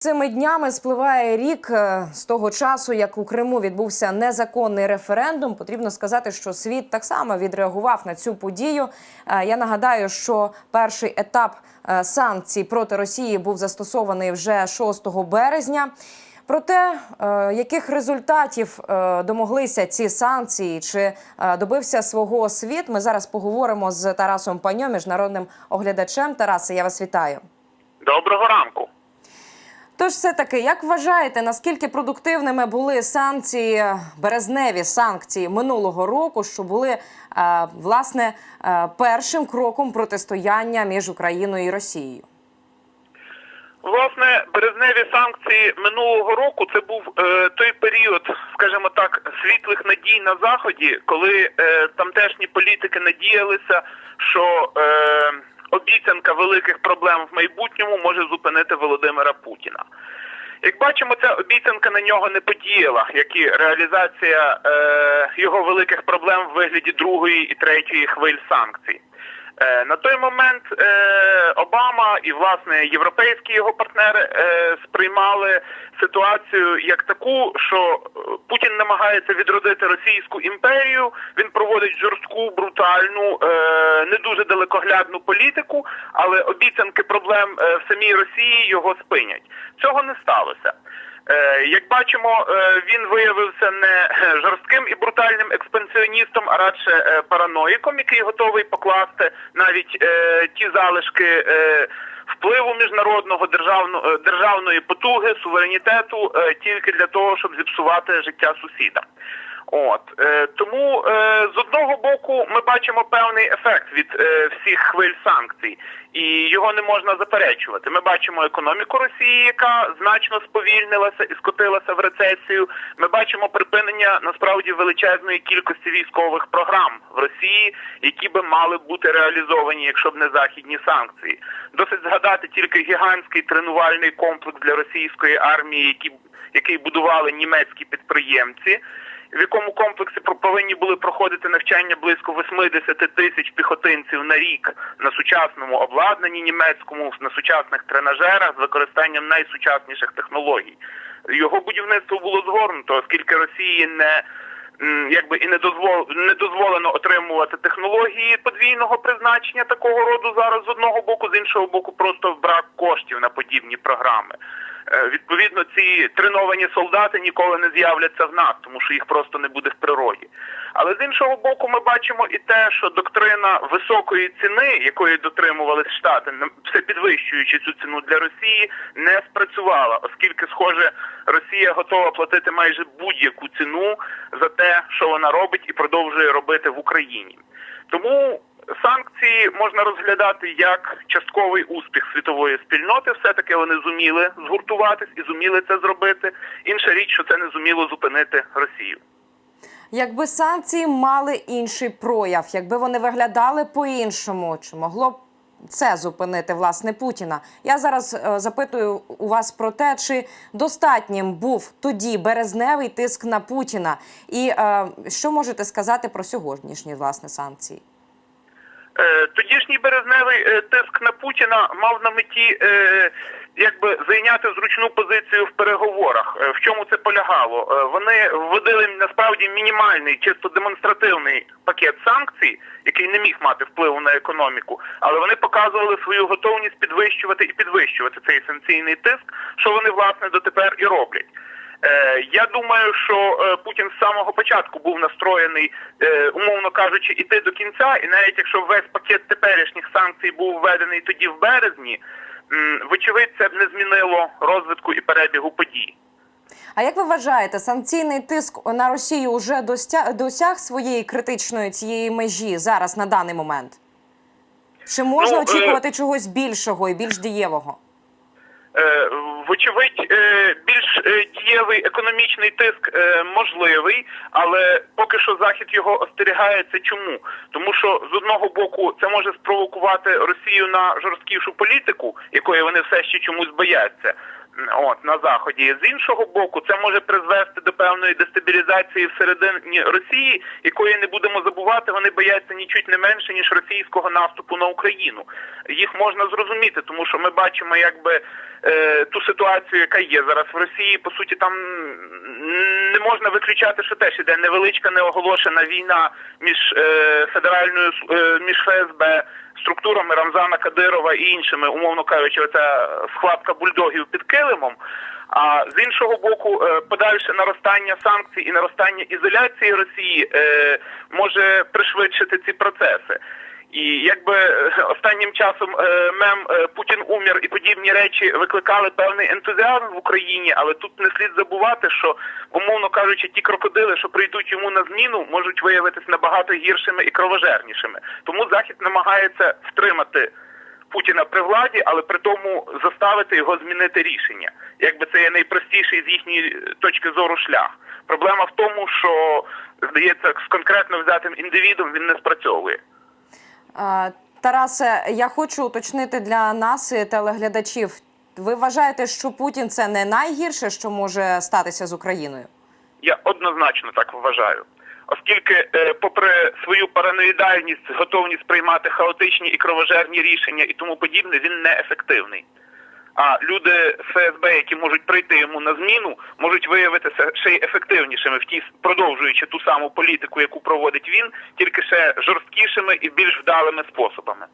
Цими днями спливає рік е, з того часу, як у Криму відбувся незаконний референдум. Потрібно сказати, що світ так само відреагував на цю подію. Е, Я нагадаю, що перший етап е, санкцій проти Росії був застосований вже 6 березня. Про те, яких результатів домоглися ці санкції, чи добився свого світ, ми зараз поговоримо з Тарасом Паньо, міжнародним оглядачем. Тарасе, я вас вітаю. Доброго ранку. Тож, все таки, як вважаєте, наскільки продуктивними були санкції, березневі санкції минулого року, що були е, власне е, першим кроком протистояння між Україною і Росією? Власне, березневі санкції минулого року це був е, той період, скажімо так, світлих надій на заході, коли е, тамтешні політики надіялися, що е, обіцянка великих проблем в майбутньому може зупинити Володимира Путіна. Як бачимо, ця обіцянка на нього не подіяла, як і реалізація е, його великих проблем в вигляді другої і третьої хвиль санкцій. Е, На той момент е, Обама і власне європейські його партнери е, сприймали ситуацію як таку, що Путін намагається відродити Російську імперію. Він проводить жорстку, брутальну, не дуже далекоглядну політику, але обіцянки проблем в самій Росії його спинять. Цього не сталося. Е, Як бачимо, е, він виявився не е, жорстким і брутальним експансіоністом, а радше параноїком, який готовий покласти навіть ті залишки впливу міжнародного державно, державної потуги, суверенітету тільки для того, щоб зіпсувати життя сусіда. От е, тому е, з одного боку ми бачимо певний ефект від е, всіх хвиль санкцій, і його не можна заперечувати. Ми бачимо економіку Росії, яка значно сповільнилася і скотилася в рецесію. Ми бачимо припинення насправді величезної кількості військових програм в Росії, які би мали бути реалізовані, якщо б не західні санкції. Досить згадати тільки гігантський тренувальний комплекс для російської армії, який, який будували німецькі підприємці в якому комплексі повинні були проходити навчання близько 80 тисяч піхотинців на рік на сучасному обладнанні німецькому, на сучасних тренажерах з використанням найсучасніших технологій. Його будівництво було згорнуто, оскільки Росії не якби і не дозвол не дозволено отримувати технології подвійного призначення такого роду зараз з одного боку, з іншого боку, просто брак коштів на подібні програми. Е, Відповідно, ці треновані солдати ніколи не з'являться в нас, тому що їх просто не буде в природі. Але з іншого боку, ми бачимо і те, що доктрина високої ціни, якої дотримувались штати, все підвищуючи цю ціну для Росії, не спрацювала, оскільки, схоже, Росія готова платити майже будь-яку ціну за те, що вона робить і продовжує робити в Україні. Тому санкції можна розглядати як частковий успіх світової спільноти. Все таки вони зуміли згуртуватись і зуміли це зробити. Інша річ, що це не зуміло зупинити Росію. Якби санкції мали інший прояв, якби вони виглядали по-іншому, чи могло б це зупинити власне Путіна? Я зараз е, запитую у вас про те, чи достатнім був тоді березневий тиск на Путіна, і е, що можете сказати про сьогоднішні власне санкції? Е, Тодішній березневий е, тиск на Путіна мав на меті е, якби зайняти зручну позицію в переговорах. В чому це полягало? Вони вводили насправді мінімальний, чисто демонстративний пакет санкцій, який не міг мати впливу на економіку, але вони показували свою готовність підвищувати і підвищувати цей санкційний тиск, що вони власне дотепер і роблять. Е, Я думаю, що е, Путін з самого початку був настроєний, е, умовно кажучи, іти до кінця, і навіть якщо весь пакет теперішніх санкцій був введений тоді в березні, вочевидь, це б не змінило розвитку і перебігу подій. А як ви вважаєте, санкційний тиск на Росію вже досяг своєї критичної цієї межі зараз на даний момент? Чи можна Ну, е, очікувати чогось більшого і більш дієвого? Е, Вочевидь, е, е, дієвий економічний тиск е, можливий, але поки що захід його остерігається. Чому? Тому що з одного боку це може спровокувати Росію на жорсткішу політику, якої вони все ще чомусь бояться. От на заході з іншого боку, це може призвести до певної дестабілізації всередині Росії, якої не будемо забувати. Вони бояться нічуть не менше ніж російського наступу на Україну. Їх можна зрозуміти, тому що ми бачимо, якби е, ту ситуацію, яка є зараз в Росії. По суті, там не можна виключати, що теж іде невеличка неоголошена війна між е, федеральною е, між ФСБ. Структурами Рамзана Кадирова і іншими, умовно кажучи, оця схватка бульдогів під килимом. А з іншого боку, е, подальше наростання санкцій і наростання ізоляції Росії е, може пришвидшити ці процеси. І якби е, останнім часом е, мем е, Путін умір і подібні речі викликали певний ентузіазм в Україні, але тут не слід забувати, що умовно кажучи, ті крокодили, що прийдуть йому на зміну, можуть виявитися набагато гіршими і кровожернішими. Тому захід намагається втримати Путіна при владі, але при тому заставити його змінити рішення. Якби це є найпростіший з їхньої точки зору шлях. Проблема в тому, що здається, з конкретно взятим індивідом він не спрацьовує. Е, Тарасе, я хочу уточнити для нас і телеглядачів. Ви вважаєте, що Путін це не найгірше, що може статися з Україною? Я однозначно так вважаю. Оскільки, е, попри свою параноїдальність, готовність приймати хаотичні і кровожерні рішення і тому подібне, він неефективний. А люди ФСБ, які можуть прийти йому на зміну, можуть виявитися ще й ефективнішими в ті, продовжуючи ту саму політику, яку проводить він, тільки ще жорсткішими і більш вдалими способами.